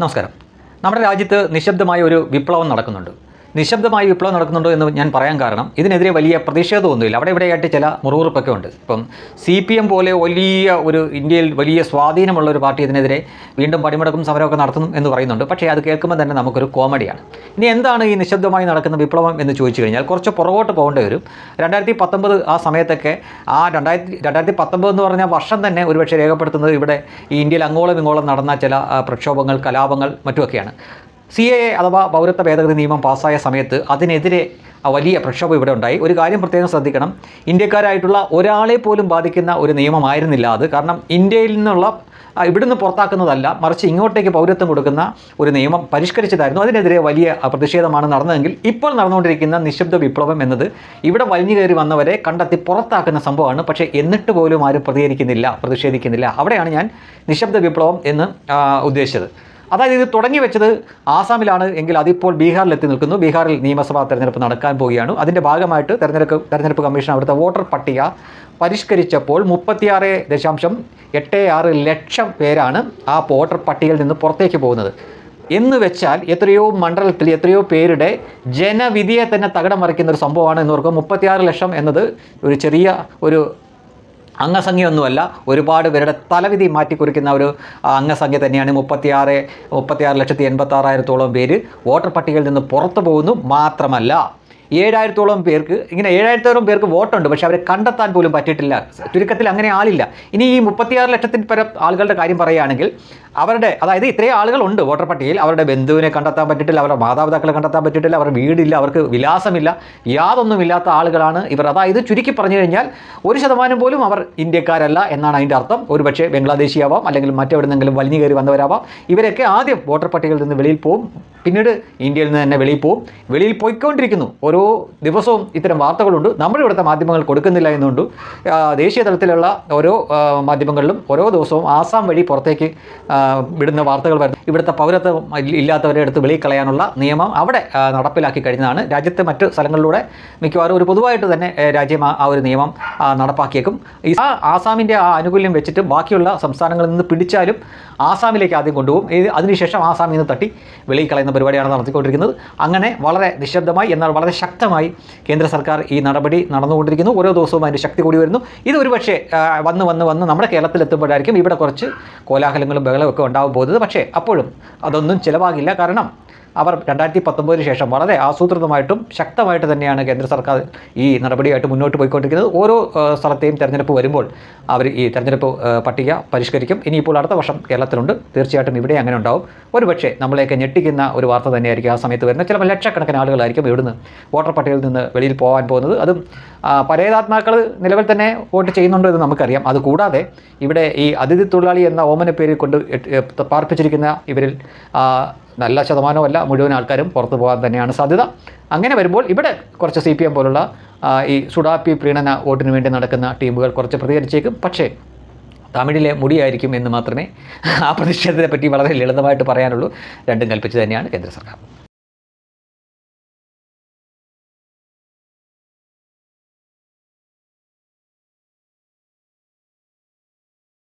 നമസ്കാരം. നമ്മുടെ രാജ്യത്ത് നിശബ്ദമായ ഒരു വിപ്ലവം നടക്കുന്നുണ്ട്. നിശബ്ദമായ വിപ്ലവം നടക്കുന്നുണ്ടോ എന്ന് ഞാൻ പറയാൻ കാരണം ഇതിനെതിരെ വലിയ പ്രതിഷേധമൊന്നുമില്ല. അവിടെ ഇവിടെയായിട്ട് ചില മുറിവുറുപ്പൊക്കെ ഉണ്ട് ഇപ്പം സി പി എം പോലെ വലിയ ഒരു ഇന്ത്യയിൽ വലിയ സ്വാധീനമുള്ള ഒരു പാർട്ടി ഇതിനെതിരെ വീണ്ടും പടിമുടക്കും സമരമൊക്കെ നടത്തുന്നു എന്ന് പറയുന്നുണ്ട്. പക്ഷേ അത് കേൾക്കുമ്പോൾ തന്നെ നമുക്കൊരു കോമഡിയാണ്. ഇനി എന്താണ് ഈ നിശബ്ദമായി നടക്കുന്ന വിപ്ലവം എന്ന് ചോദിച്ചു കഴിഞ്ഞാൽ കുറച്ച് പുറകോട്ട് പോകേണ്ടി വരും. രണ്ടായിരത്തി പത്തൊമ്പത് ആ സമയത്തൊക്കെ ആ രണ്ടായിരത്തി രണ്ടായിരത്തി പത്തൊമ്പത് എന്ന് പറഞ്ഞ വർഷം തന്നെ ഒരുപക്ഷെ രേഖപ്പെടുത്തുന്നത് ഇവിടെ ഈ ഇന്ത്യയിൽ അങ്ങോളം ഇങ്ങോളം നടന്ന ചില പ്രക്ഷോഭങ്ങൾ കലാപങ്ങൾ മറ്റുമൊക്കെയാണ്. സി എ എ അഥവാ പൗരത്വ ഭേദഗതി നിയമം പാസ്സായ സമയത്ത് അതിനെതിരെ വലിയ പ്രക്ഷോഭം ഇവിടെ ഉണ്ടായി. ഒരു കാര്യം പ്രത്യേകം ശ്രദ്ധിക്കണം. ഇന്ത്യക്കാരായിട്ടുള്ള ഒരാളെ പോലും ബാധിക്കുന്ന ഒരു നിയമമായിരുന്നില്ല അത്. കാരണം ഇന്ത്യയിൽ നിന്നുള്ള ഇവിടുന്ന് പുറത്താക്കുന്നതല്ല മറിച്ച് ഇങ്ങോട്ടേക്ക് പൗരത്വം കൊടുക്കുന്ന ഒരു നിയമം പരിഷ്കരിച്ചതായിരുന്നു. അതിനെതിരെ വലിയ പ്രതിഷേധമാണ് നടന്നതെങ്കിൽ ഇപ്പോൾ നടന്നുകൊണ്ടിരിക്കുന്ന നിശബ്ദ വിപ്ലവം എന്നത് ഇവിടെ വലിഞ്ഞു കയറി വന്നവരെ കണ്ടെത്തി പുറത്താക്കുന്ന സംഭവമാണ്. പക്ഷേ എന്നിട്ട് പോലും ആരും പ്രതികരിക്കുന്നില്ല പ്രതിഷേധിക്കുന്നില്ല. അവിടെയാണ് ഞാൻ നിശബ്ദ വിപ്ലവം എന്ന് ഉദ്ദേശിച്ചത്. അതായത് ഇത് തുടങ്ങി വെച്ചത് ആസാമിലാണ് എങ്കിൽ അതിപ്പോൾ ബീഹാറിൽ എത്തി നിൽക്കുന്നു. ബീഹാറിൽ നിയമസഭാ തെരഞ്ഞെടുപ്പ് നടക്കാൻ പോവുകയാണ്. അതിന്റെ ഭാഗമായിട്ട് തെരഞ്ഞെടുപ്പ് തെരഞ്ഞെടുപ്പ് കമ്മീഷൻ അവിടുത്തെ വോട്ടർ പട്ടിക പരിഷ്കരിച്ചപ്പോൾ മുപ്പത്തിയാറ് ദശാംശം എട്ട് ആറ് ലക്ഷം പേരാണ് ആ വോട്ടർ പട്ടികയിൽ നിന്ന് പുറത്തേക്ക് പോകുന്നത്. എന്ന് വെച്ചാൽ എത്രയോ മണ്ഡലത്തിൽ എത്രയോ പേരുടെ ജനവിധിയെ തന്നെ തകിടം മറിക്കുന്ന ഒരു സംഭവമാണ് എന്ന് ഓർക്കുക. മുപ്പത്തിയാറ് ലക്ഷം എന്നത് ഒരു ചെറിയ ഒരു അംഗസംഖ്യയൊന്നുമല്ല. ഒരുപാട് പേരുടെ തലവിധി മാറ്റിക്കുറിക്കുന്ന ഒരു അംഗസംഖ്യ തന്നെയാണ് മുപ്പത്തിയാറ് മുപ്പത്തിയാറ് ലക്ഷത്തി എൺപത്താറായിരത്തോളം പേര് വോട്ടർ പട്ടികയിൽ നിന്ന് പുറത്തു പോകുന്നു. മാത്രമല്ല ഏഴായിരത്തോളം പേർക്ക് ഇങ്ങനെ ഏഴായിരത്തോളം പേർക്ക് വോട്ടുണ്ട് പക്ഷേ അവരെ കണ്ടെത്താൻ പോലും പറ്റിയിട്ടില്ല. ചുരുക്കത്തിൽ അങ്ങനെ ആളില്ല. ഇനി ഈ മുപ്പത്തിയാറ് ലക്ഷത്തിൽ പരം ആളുകളുടെ കാര്യം പറയുകയാണെങ്കിൽ അവരുടെ അതായത് ഇത്രയും ആളുകളുണ്ട് വോട്ടർ പട്ടികയിൽ അവരുടെ ബന്ധുവിനെ കണ്ടെത്താൻ പറ്റിയിട്ടില്ല അവരുടെ മാതാപിതാക്കളെ കണ്ടെത്താൻ പറ്റിയിട്ടില്ല അവരുടെ വീടില്ല അവർക്ക് വിലാസമില്ല യാതൊന്നുമില്ലാത്ത ആളുകളാണ് ഇവർ. അതായത് ചുരുക്കി പറഞ്ഞു കഴിഞ്ഞാൽ ഒരു ശതമാനം പോലും അവർ ഇന്ത്യക്കാരല്ല എന്നാണ് അതിന്റെ അർത്ഥം. ഒരുപക്ഷെ ബംഗ്ലാദേശി ആവാം അല്ലെങ്കിൽ മറ്റെവിടെന്നെങ്കിലും വലിഞ്ഞു കയറി വന്നവരാവാം. ഇവരൊക്കെ ആദ്യം വോട്ടർ പട്ടികയിൽ നിന്ന് വെളിയിൽ പോവും പിന്നീട് ഇന്ത്യയിൽ നിന്ന് തന്നെ വെളിയിൽ പോവും. വെളിയിൽ പോയിക്കൊണ്ടിരിക്കുന്നു ഓരോ ദിവസവും ഇത്തരം വാർത്തകളുണ്ട്. നമ്മുടെ ഇവിടുത്തെ മാധ്യമങ്ങൾ കൊടുക്കുന്നില്ല എന്നുണ്ട്. ദേശീയ തലത്തിലുള്ള ഓരോ മാധ്യമങ്ങളിലും ഓരോ ദിവസവും ആസാം വഴി പുറത്തേക്ക് വിടുന്ന വാർത്തകൾ വരുന്നു. ഇവിടുത്തെ പൗരത്വം ഇല്ലാത്തവരെ എടുത്ത് വെളിയിൽ കളയാനുള്ള നിയമം അവിടെ നടപ്പിലാക്കി കഴിഞ്ഞതാണ്. രാജ്യത്തെ മറ്റ് സ്ഥലങ്ങളിലൂടെ മിക്കവാറും ഒരു പൊതുവായിട്ട് തന്നെ രാജ്യം ആ ഒരു നിയമം നടപ്പാക്കിയേക്കും. ആ ആസാമിന്റെ ആ ആനുകൂല്യം വെച്ചിട്ട് ബാക്കിയുള്ള സംസ്ഥാനങ്ങളിൽ നിന്ന് പിടിച്ചാലും ആസാമിലേക്ക് ആദ്യം കൊണ്ടുപോകും. അതിനുശേഷം ആസാമിൽ നിന്ന് തട്ടി വെളിയിൽ കളയുന്ന പരിപാടിയാണ് നടത്തിക്കൊണ്ടിരിക്കുന്നത്. അങ്ങനെ വളരെ നിശബ്ദമായി എന്നാൽ വളരെ ശക്തമായി കേന്ദ്ര സർക്കാർ ഈ നടപടി നടന്നുകൊണ്ടിരിക്കുന്നു. ഓരോ ദിവസവും അതിന്റെ ശക്തി കൂടി വരുന്നു. ഇത് ഒരുപക്ഷെ വന്ന് വന്ന് വന്ന് നമ്മുടെ കേരളത്തിൽ എത്തുമ്പോഴായിരിക്കും ഇവിടെ കുറച്ച് കോലാഹലങ്ങളും ബഹളവും ഒക്കെ ഉണ്ടാകാൻ പോകുന്നത്. പക്ഷേ അപ്പോഴും അതൊന്നും ചിലവാകില്ല. കാരണം അവർ രണ്ടായിരത്തി പത്തൊമ്പതിന് ശേഷം വളരെ ആസൂത്രിതമായിട്ടും ശക്തമായിട്ട് തന്നെയാണ് കേന്ദ്ര സർക്കാർ ഈ നടപടിയായിട്ട് മുന്നോട്ട് പോയിക്കൊണ്ടിരിക്കുന്നത്. ഓരോ സ്ഥലത്തെയും തെരഞ്ഞെടുപ്പ് വരുമ്പോൾ അവർ ഈ തെരഞ്ഞെടുപ്പ് പട്ടിക പരിഷ്കരിക്കും. ഇനിയിപ്പോൾ അടുത്ത വർഷം കേരളത്തിലുണ്ട്. തീർച്ചയായിട്ടും ഇവിടെ അങ്ങനെ ഉണ്ടാവും. ഒരുപക്ഷെ നമ്മളെയൊക്കെ ഞെട്ടിക്കുന്ന ഒരു വാർത്ത തന്നെയായിരിക്കും ആ സമയത്ത് വരുന്നത്. ചിലപ്പോൾ ലക്ഷക്കണക്കിന് ആളുകളായിരിക്കും ഇവിടുന്ന് വോട്ടർ പട്ടികയിൽ നിന്ന് വെളിയിൽ പോകാൻ പോകുന്നത്. അതും പരേതാത്മാക്കൾ നിലവിൽ തന്നെ വോട്ട് ചെയ്യുന്നുണ്ടോ എന്ന് നമുക്കറിയാം. അതുകൂടാതെ ഇവിടെ ഈ അതിഥി തൊഴിലാളി എന്ന ഓമന പേര് കൊണ്ട് പാർപ്പിച്ചിരിക്കുന്ന ഇവരിൽ നല്ല ശതമാനമല്ല മുഴുവൻ ആൾക്കാരും പുറത്തു പോകാൻ തന്നെയാണ് സാധ്യത. അങ്ങനെ വരുമ്പോൾ ഇവിടെ കുറച്ച് സി പി എം പോലുള്ള ഈ സുഡാപ്പി പ്രീണന വോട്ടിന് വേണ്ടി നടക്കുന്ന ടീമുകൾ കുറച്ച് പ്രതികരിച്ചേക്കും. പക്ഷേ തമിഴിലെ മുടിയായിരിക്കും എന്ന് മാത്രമേ ആ പ്രതിഷേധത്തെ പറ്റി വളരെ ലളിതമായിട്ട് പറയാനുള്ളൂ. രണ്ടും കൽപ്പിച്ച് തന്നെയാണ് കേന്ദ്ര സർക്കാർ.